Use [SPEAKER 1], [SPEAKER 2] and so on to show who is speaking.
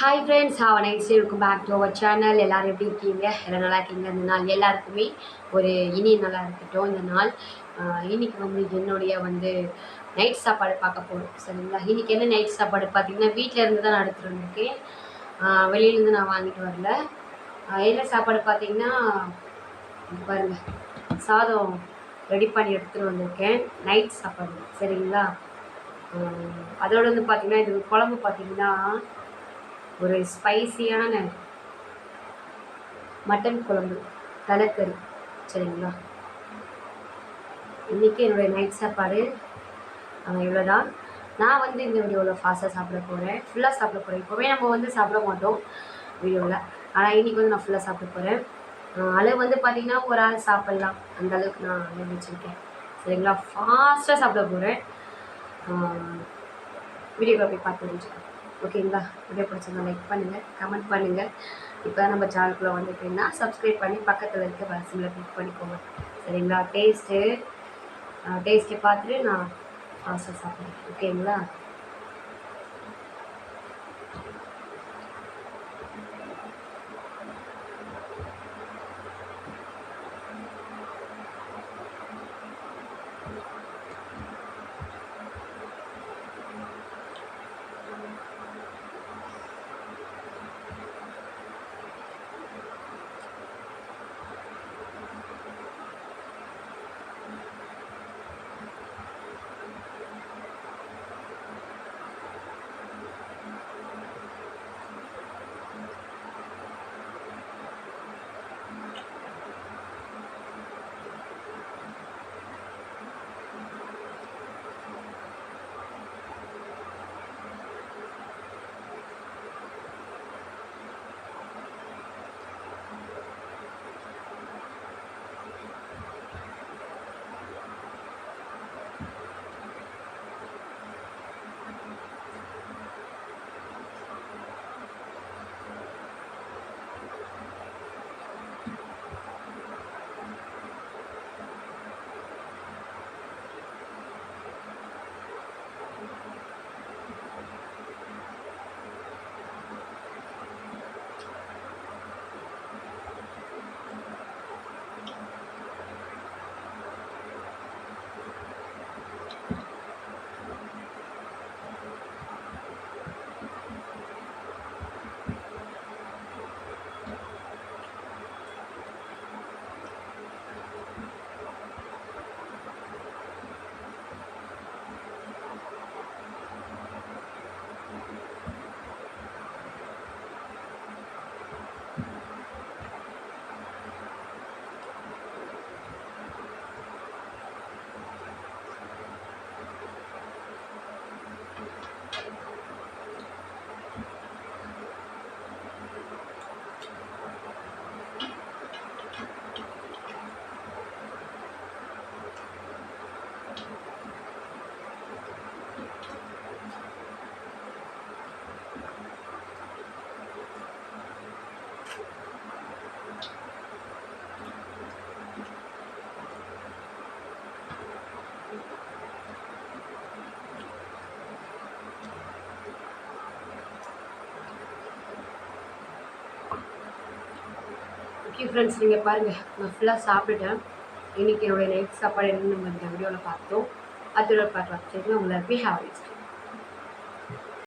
[SPEAKER 1] Hi friends have nice welcome back to our channel எல்லோரும் எப்படி இருக்கீங்க? எல்லாம் நல்லா இருக்கீங்க இந்த நாள் எல்லாருக்குமே ஒரு இனி நல்லா இருக்கட்டும். இந்த நாள் இன்னைக்கு வந்து என்னுடைய வந்து நைட் சாப்பாடு பார்க்க போகிறோம் சரிங்களா? இன்னைக்கு என்ன நைட் சாப்பாடு பார்த்தீங்கன்னா வீட்டில் இருந்து தான் நான் எடுத்துகிட்டு வந்திருக்கேன் வெளியிலேருந்து நான் வாங்கிட்டு வரல. என்ன சாப்பாடு பார்த்தீங்கன்னா பாருங்க. சாதம் ரெடி பண்ணி எடுத்துகிட்டு வந்திருக்கேன். நைட் சாப்பாடு. சரிங்களா? அதோடு வந்து பார்த்தீங்கன்னா இது குழம்பு பார்த்தீங்கன்னா ஒரு ஸ்பைசியான மட்டன் குழம்பு தலைக்கறி சரிங்களா? இன்றைக்கி என்னுடைய நைட் சாப்பாடு. இவ்வளோதான் நான் வந்து இந்த வீடியோவில் ஃபாஸ்ட்டாக சாப்பிட போகிறேன் ஃபுல்லாக சாப்பிட போகிறேன் இப்போவே நம்ம வந்து சாப்பிட மாட்டோம் வீடியோவில் ஆனால் இன்றைக்கி வந்து நான் ஃபுல்லாக சாப்பிட போகிறேன் அளவு வந்து பார்த்திங்கன்னா ஒரு ஆள் சாப்பிட்லாம். அந்த அளவுக்கு நான் நிர்ணயிச்சிருக்கேன் சரிங்களா? ஃபாஸ்ட்டாக சாப்பிட போகிறேன் வீடியோவை போய் பார்த்து தெரிஞ்சுக்கலாம் ஓகேங்களா? வீடியோ பிடிச்சிருந்தா லைக் பண்ணுங்கள் கமெண்ட் பண்ணுங்கள் இப்போ நம்ம சேனலுக்குள்ளே வந்துட்டீங்கன்னா சப்ஸ்கிரைப் பண்ணி பக்கத்தில் இருக்க பஸ்ஸில் கிளிக் பண்ணிக்கோங்க. சரிங்களா? டேஸ்ட்டு டேஸ்ட்டை பார்த்துட்டு நான் ஃபாஸ்ட்டாக சாப்பிட்றேன் ஓகேங்களா? ஓகே ஃப்ரெண்ட்ஸ் நீங்கள் பாருங்கள் நான் ஃபுல்லாக சாப்பிட்டுட்டேன். இன்றைக்கி என்னுடைய நைட் சாப்பாடு என்னென்னு நம்ம இந்த வீடியோவில் பார்த்தோம். அதோட பார்க்கலாம் சரிங்களா உங்களை ஹாப்பி ஹாவ்